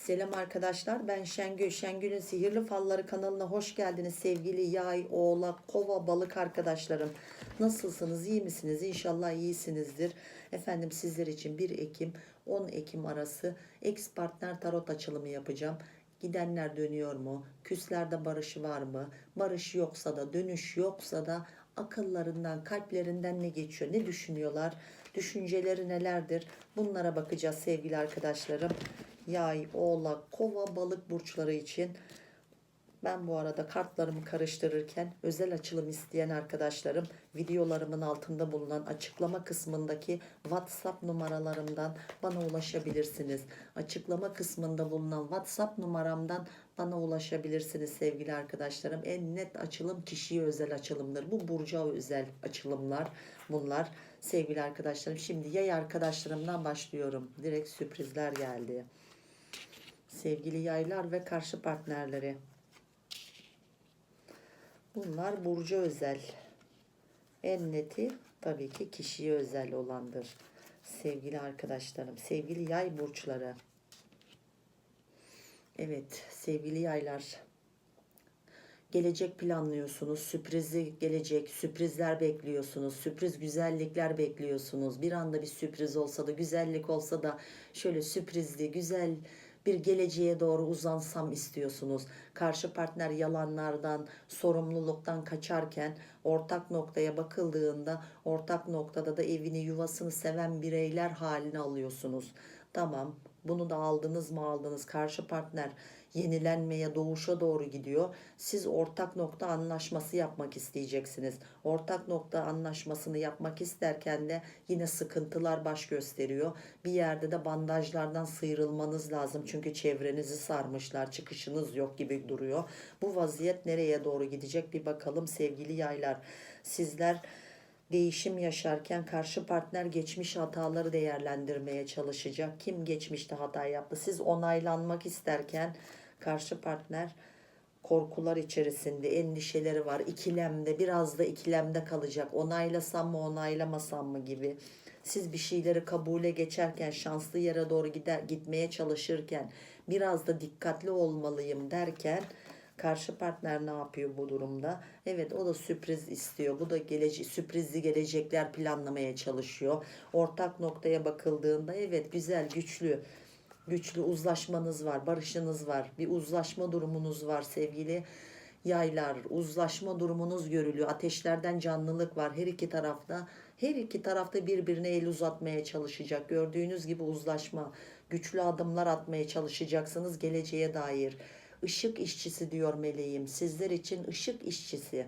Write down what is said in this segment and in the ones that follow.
Selam arkadaşlar ben Şengül. Şengül'ün Sihirli Falları kanalına hoş geldiniz sevgili yay, oğlak, kova, balık arkadaşlarım. Nasılsınız iyi misiniz? İnşallah iyisinizdir. Efendim sizler için 1 Ekim 10 Ekim arası ex partner tarot açılımı yapacağım. Gidenler dönüyor mu? Küslerde barışı var mı? Barış yoksa da dönüş yoksa da akıllarından, kalplerinden ne geçiyor? Ne düşünüyorlar? Düşünceleri nelerdir? Bunlara bakacağız sevgili arkadaşlarım. Yay, oğlak, kova, balık burçları için ben bu arada kartlarımı karıştırırken özel açılım isteyen arkadaşlarım videolarımın altında bulunan açıklama kısmındaki WhatsApp numaralarımdan bana ulaşabilirsiniz. Açıklama kısmında bulunan WhatsApp numaramdan bana ulaşabilirsiniz sevgili arkadaşlarım. En net açılım kişiye özel açılımdır. Bu burca özel açılımlar bunlar sevgili arkadaşlarım. Şimdi yay arkadaşlarımdan başlıyorum. Direkt sürprizler geldi. Sevgili yaylar ve karşı partnerleri. Bunlar burcu özel. En neti tabii ki kişiye özel olandır. Sevgili arkadaşlarım, sevgili yay burçları. Evet, sevgili yaylar. Gelecek planlıyorsunuz, sürprizi gelecek, sürprizler bekliyorsunuz, sürpriz güzellikler bekliyorsunuz. Bir anda bir sürpriz olsa da, güzellik olsa da şöyle sürprizli, güzel bir geleceğe doğru uzansam istiyorsunuz. Karşı partner yalanlardan, sorumluluktan kaçarken ortak noktaya bakıldığında ortak noktada da evini, yuvasını seven bireyler haline alıyorsunuz. Tamam, bunu da aldınız mı aldınız. Karşı partner yenilenmeye, doğuşa doğru gidiyor. Siz ortak nokta anlaşması yapmak isteyeceksiniz. Ortak nokta anlaşmasını yapmak isterken de yine sıkıntılar baş gösteriyor. Bir yerde de bandajlardan sıyrılmanız lazım. Çünkü çevrenizi sarmışlar. Çıkışınız yok gibi duruyor. Bu vaziyet nereye doğru gidecek bir bakalım sevgili yaylar. Sizler değişim yaşarken karşı partner geçmiş hataları değerlendirmeye çalışacak. Kim geçmişte hata yaptı? Siz onaylanmak isterken karşı partner korkular içerisinde endişeleri var. İkilemde biraz da ikilemde kalacak. Onaylasam mı onaylamasam mı gibi. Siz bir şeyleri kabule geçerken şanslı yere doğru gider gitmeye çalışırken biraz da dikkatli olmalıyım derken Karşı partner ne yapıyor bu durumda? Evet o da sürpriz istiyor. Bu da gelece sürprizli gelecekler planlamaya çalışıyor. Ortak noktaya bakıldığında evet güzel, güçlü, güçlü uzlaşmanız var, barışınız var. Bir uzlaşma durumunuz var sevgili yaylar. Uzlaşma durumunuz görülüyor. Ateşlerden canlılık var her iki tarafta. Her iki tarafta birbirine el uzatmaya çalışacak. Gördüğünüz gibi uzlaşma, güçlü adımlar atmaya çalışacaksınız geleceğe dair. Işık işçisi diyor meleğim. Sizler için ışık işçisi.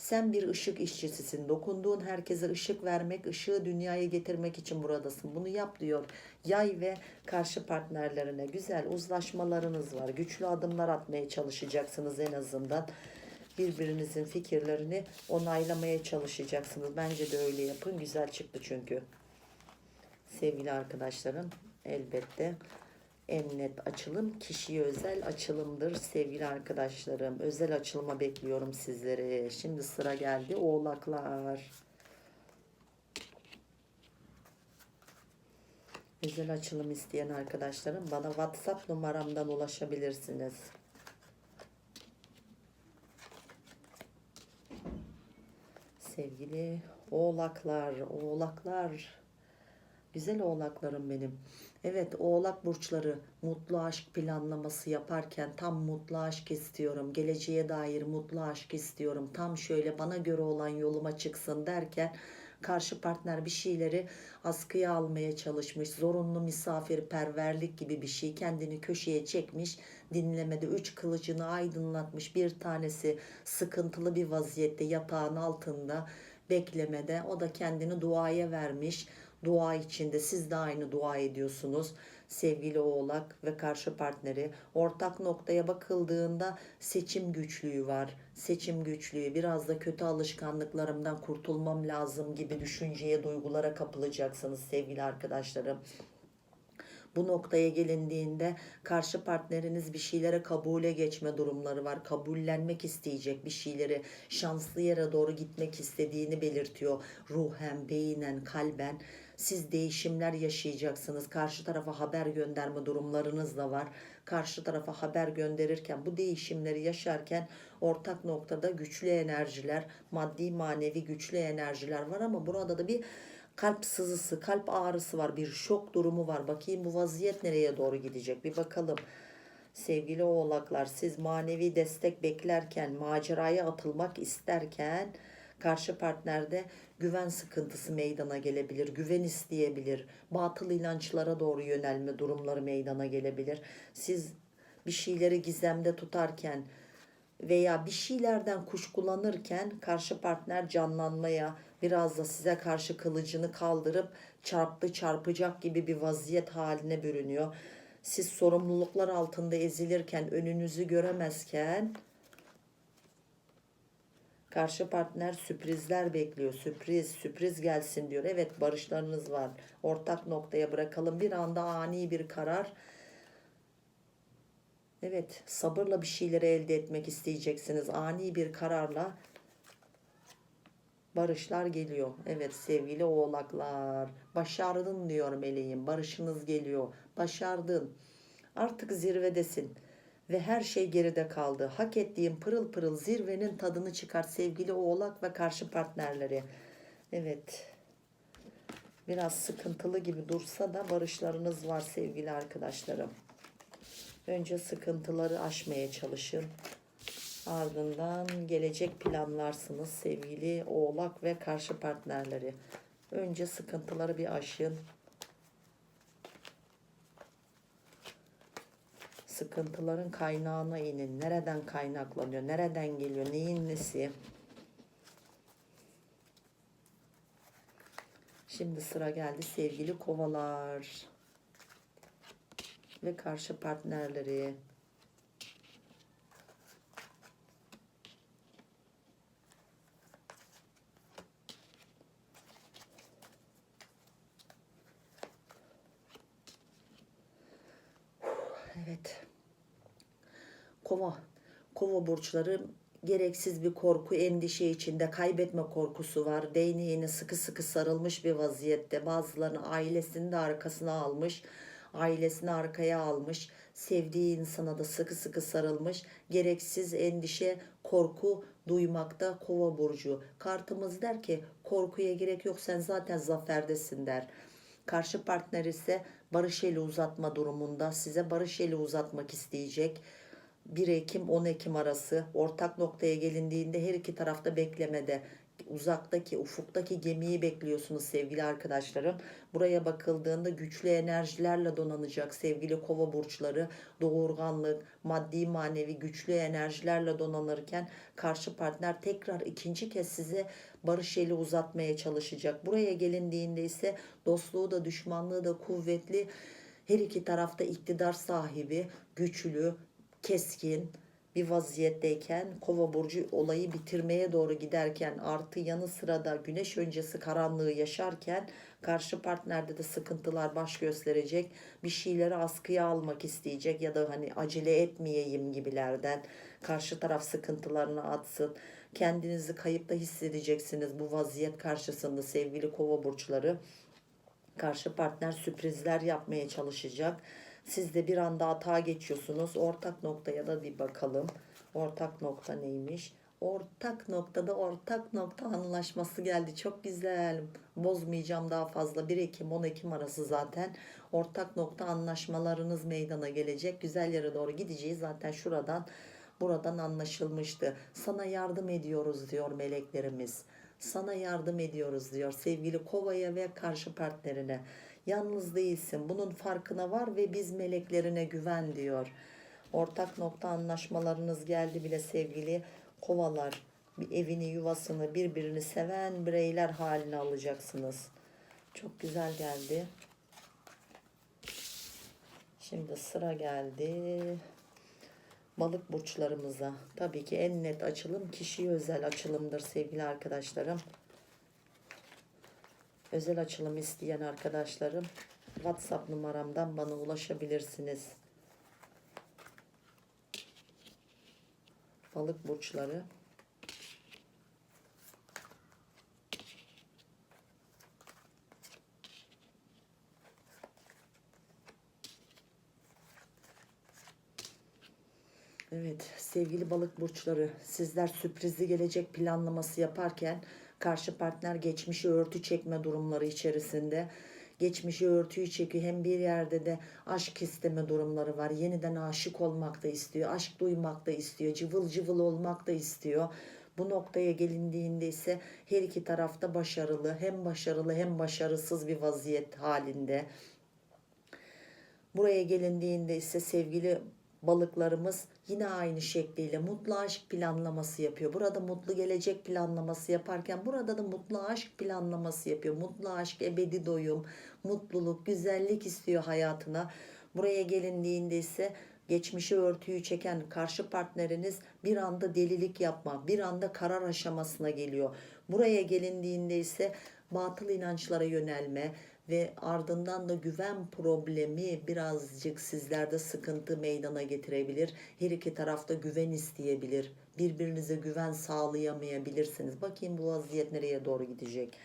Sen bir ışık işçisisin. Dokunduğun herkese ışık vermek, ışığı dünyaya getirmek için buradasın. Bunu yap diyor. Yay ve karşı partnerlerine güzel uzlaşmalarınız var. Güçlü adımlar atmaya çalışacaksınız en azından. Birbirinizin fikirlerini onaylamaya çalışacaksınız. Bence de öyle yapın. Güzel çıktı çünkü. Sevgili arkadaşlarım elbette en net açılım kişiye özel açılımdır sevgili arkadaşlarım. Özel açılıma bekliyorum sizleri. Şimdi sıra geldi oğlaklar. Özel açılım isteyen arkadaşlarım bana WhatsApp numaramdan ulaşabilirsiniz. Sevgili oğlaklar, oğlaklar. Güzel oğlaklarım benim. Evet oğlak burçları mutlu aşk planlaması yaparken tam mutlu aşk istiyorum. Geleceğe dair mutlu aşk istiyorum. Tam şöyle bana göre olan yoluma çıksın derken karşı partner bir şeyleri askıya almaya çalışmış. Zorunlu misafirperverlik gibi bir şey kendini köşeye çekmiş. Dinlemede üç kılıcını aydınlatmış. Bir tanesi sıkıntılı bir vaziyette yatağın altında beklemede. O da kendini duaya vermiş dua içinde siz de aynı dua ediyorsunuz sevgili oğlak ve karşı partneri ortak noktaya bakıldığında seçim güçlüğü var seçim güçlüğü biraz da kötü alışkanlıklarımdan kurtulmam lazım gibi düşünceye duygulara kapılacaksınız sevgili arkadaşlarım bu noktaya gelindiğinde karşı partneriniz bir şeylere kabule geçme durumları var. Kabullenmek isteyecek bir şeyleri şanslı yere doğru gitmek istediğini belirtiyor. Ruhen, beynen, kalben Siz değişimler yaşayacaksınız. Karşı tarafa haber gönderme durumlarınız da var. Karşı tarafa haber gönderirken bu değişimleri yaşarken ortak noktada güçlü enerjiler, maddi manevi güçlü enerjiler var ama burada da bir kalp sızısı, kalp ağrısı var, bir şok durumu var. Bakayım bu vaziyet nereye doğru gidecek bir bakalım. Sevgili oğlaklar siz manevi destek beklerken, maceraya atılmak isterken karşı partnerde güven sıkıntısı meydana gelebilir, güven isteyebilir, batıl inançlara doğru yönelme durumları meydana gelebilir. Siz bir şeyleri gizemde tutarken veya bir şeylerden kuşkulanırken karşı partner canlanmaya, biraz da size karşı kılıcını kaldırıp çarptı çarpacak gibi bir vaziyet haline bürünüyor. Siz sorumluluklar altında ezilirken, önünüzü göremezken karşı partner sürprizler bekliyor. Sürpriz, sürpriz gelsin diyor. Evet barışlarınız var. Ortak noktaya bırakalım. Bir anda ani bir karar. Evet, sabırla bir şeyleri elde etmek isteyeceksiniz. Ani bir kararla barışlar geliyor. Evet sevgili oğlaklar. Başardın diyor meleğim. Barışınız geliyor. Başardın. Artık zirvedesin. Ve her şey geride kaldı. Hak ettiğin pırıl pırıl zirvenin tadını çıkar sevgili oğlak ve karşı partnerleri. Evet. Biraz sıkıntılı gibi dursa da barışlarınız var sevgili arkadaşlarım. Önce sıkıntıları aşmaya çalışın. Ardından gelecek planlarsınız sevgili oğlak ve karşı partnerleri. Önce sıkıntıları bir aşın. Sıkıntıların kaynağına inin. Nereden kaynaklanıyor? Nereden geliyor? Neyin nesi? Şimdi sıra geldi sevgili kovalar ve karşı partnerleri. Evet. Kova. Kova burçları gereksiz bir korku, endişe içinde kaybetme korkusu var. Değneğine sıkı sıkı sarılmış bir vaziyette. Bazılarını ailesini de arkasına almış. Ailesini arkaya almış. Sevdiği insana da sıkı sıkı sarılmış. Gereksiz endişe, korku duymakta kova burcu. Kartımız der ki korkuya gerek yok sen zaten zaferdesin der. Karşı partner ise barış eli uzatma durumunda size barış eli uzatmak isteyecek. 1 Ekim 10 Ekim arası ortak noktaya gelindiğinde her iki tarafta beklemede uzaktaki ufuktaki gemiyi bekliyorsunuz sevgili arkadaşlarım. Buraya bakıldığında güçlü enerjilerle donanacak sevgili kova burçları doğurganlık maddi manevi güçlü enerjilerle donanırken karşı partner tekrar ikinci kez size barış eli uzatmaya çalışacak. Buraya gelindiğinde ise dostluğu da düşmanlığı da kuvvetli her iki tarafta iktidar sahibi, güçlü, keskin bir vaziyetteyken Kova burcu olayı bitirmeye doğru giderken artı yanı sıra da güneş öncesi karanlığı yaşarken karşı partnerde de sıkıntılar baş gösterecek. Bir şeyleri askıya almak isteyecek ya da hani acele etmeyeyim gibilerden karşı taraf sıkıntılarını atsın. Kendinizi kayıpta hissedeceksiniz bu vaziyet karşısında sevgili Kova burçları. Karşı partner sürprizler yapmaya çalışacak. Siz de bir anda hata geçiyorsunuz. Ortak noktaya da bir bakalım. Ortak nokta neymiş? Ortak noktada ortak nokta anlaşması geldi. Çok güzel. Bozmayacağım daha fazla. 1 Ekim 10 Ekim arası zaten ortak nokta anlaşmalarınız meydana gelecek. Güzel yere doğru gideceğiz. Zaten şuradan buradan anlaşılmıştı. Sana yardım ediyoruz diyor meleklerimiz. Sana yardım ediyoruz diyor sevgili kovaya ve karşı partnerine. Yalnız değilsin. Bunun farkına var ve biz meleklerine güven diyor. Ortak nokta anlaşmalarınız geldi bile sevgili kovalar. Bir evini, yuvasını, birbirini seven bireyler haline alacaksınız. Çok güzel geldi. Şimdi sıra geldi balık burçlarımıza. Tabii ki en net açılım kişiye özel açılımdır sevgili arkadaşlarım. Özel açılım isteyen arkadaşlarım WhatsApp numaramdan bana ulaşabilirsiniz. Balık burçları. Evet sevgili balık burçları sizler sürprizli gelecek planlaması yaparken karşı partner geçmişi örtü çekme durumları içerisinde geçmişi örtüyü çekiyor. Hem bir yerde de aşk isteme durumları var. Yeniden aşık olmak da istiyor. Aşk duymak da istiyor. Cıvıl cıvıl olmak da istiyor. Bu noktaya gelindiğinde ise her iki tarafta başarılı, hem başarılı hem başarısız bir vaziyet halinde. Buraya gelindiğinde ise sevgili balıklarımız yine aynı şekliyle mutlu aşk planlaması yapıyor. Burada mutlu gelecek planlaması yaparken burada da mutlu aşk planlaması yapıyor. Mutlu aşk, ebedi doyum, mutluluk, güzellik istiyor hayatına. Buraya gelindiğinde ise geçmişi örtüyü çeken karşı partneriniz bir anda delilik yapma, bir anda karar aşamasına geliyor. Buraya gelindiğinde ise batıl inançlara yönelme ve ardından da güven problemi birazcık sizlerde sıkıntı meydana getirebilir. Her iki tarafta güven isteyebilir. Birbirinize güven sağlayamayabilirsiniz. Bakayım bu vaziyet nereye doğru gidecek.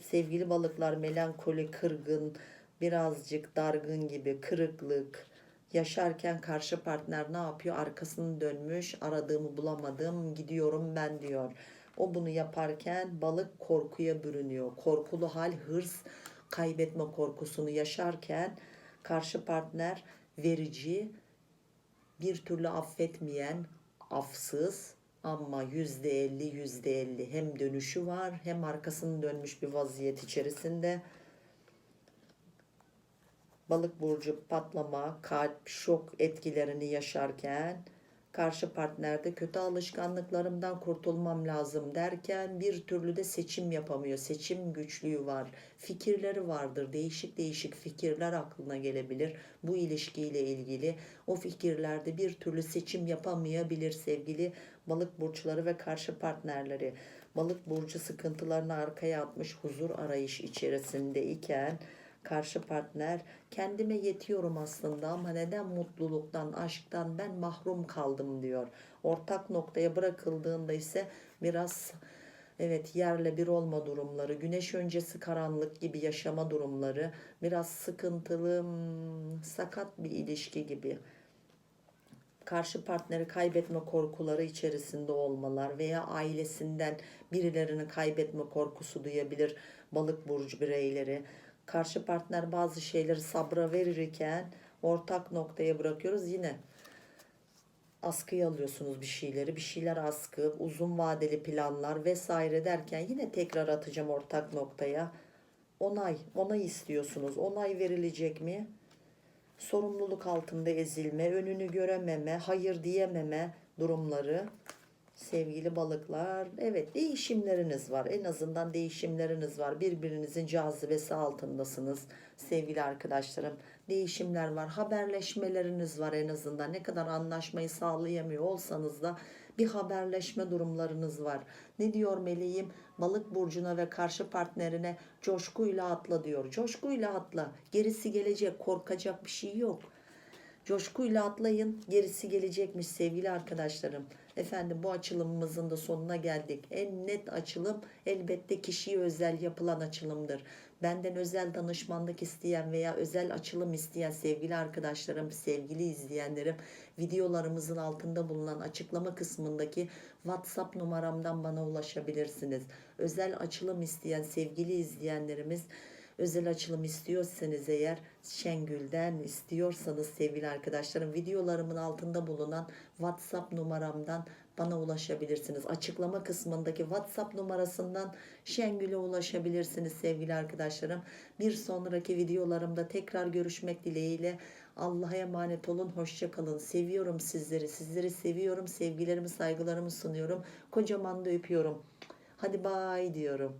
Sevgili balıklar melankoli, kırgın, birazcık dargın gibi kırıklık, yaşarken karşı partner ne yapıyor? Arkasını dönmüş, aradığımı bulamadım, gidiyorum ben diyor. O bunu yaparken balık korkuya bürünüyor. Korkulu hal, hırs, kaybetme korkusunu yaşarken karşı partner verici, bir türlü affetmeyen, afsız ama yüzde elli yüzde elli hem dönüşü var hem arkasını dönmüş bir vaziyet içerisinde. Balık burcu patlama, kalp, şok etkilerini yaşarken karşı partnerde kötü alışkanlıklarımdan kurtulmam lazım derken bir türlü de seçim yapamıyor. Seçim güçlüğü var. Fikirleri vardır. Değişik değişik fikirler aklına gelebilir bu ilişkiyle ilgili. O fikirlerde bir türlü seçim yapamayabilir sevgili balık burçları ve karşı partnerleri. Balık burcu sıkıntılarını arkaya atmış huzur arayış içerisindeyken karşı partner. Kendime yetiyorum aslında ama neden mutluluktan, aşktan ben mahrum kaldım diyor. Ortak noktaya bırakıldığında ise biraz evet yerle bir olma durumları, güneş öncesi karanlık gibi yaşama durumları, biraz sıkıntılı, hmm, sakat bir ilişki gibi. Karşı partneri kaybetme korkuları içerisinde olmalar veya ailesinden birilerini kaybetme korkusu duyabilir balık burcu bireyleri karşı partner bazı şeyleri sabra verirken ortak noktaya bırakıyoruz. Yine askıya alıyorsunuz bir şeyleri. Bir şeyler askı uzun vadeli planlar vesaire derken yine tekrar atacağım ortak noktaya. Onay onay istiyorsunuz. Onay verilecek mi? Sorumluluk altında ezilme önünü görememe hayır diyememe durumları sevgili balıklar. Evet değişimleriniz var. En azından değişimleriniz var. Birbirinizin cazibesi altındasınız sevgili arkadaşlarım. Değişimler var. Haberleşmeleriniz var en azından. Ne kadar anlaşmayı sağlayamıyor olsanız da bir haberleşme durumlarınız var. Ne diyor meleğim? Balık burcuna ve karşı partnerine coşkuyla atla diyor. Coşkuyla atla. Gerisi gelecek. Korkacak bir şey yok. Coşkuyla atlayın. Gerisi gelecekmiş sevgili arkadaşlarım. Efendim bu açılımımızın da sonuna geldik. En net açılım elbette kişiye özel yapılan açılımdır. Benden özel danışmanlık isteyen veya özel açılım isteyen sevgili arkadaşlarım, sevgili izleyenlerim videolarımızın altında bulunan açıklama kısmındaki WhatsApp numaramdan bana ulaşabilirsiniz. Özel açılım isteyen sevgili izleyenlerimiz özel açılım istiyorsanız eğer Şengül'den istiyorsanız sevgili arkadaşlarım videolarımın altında bulunan WhatsApp numaramdan bana ulaşabilirsiniz. Açıklama kısmındaki WhatsApp numarasından Şengül'e ulaşabilirsiniz sevgili arkadaşlarım. Bir sonraki videolarımda tekrar görüşmek dileğiyle Allah'a emanet olun. Hoşça kalın. Seviyorum sizleri. Sizleri seviyorum. Sevgilerimi, saygılarımı sunuyorum. Kocaman da öpüyorum. Hadi bay diyorum.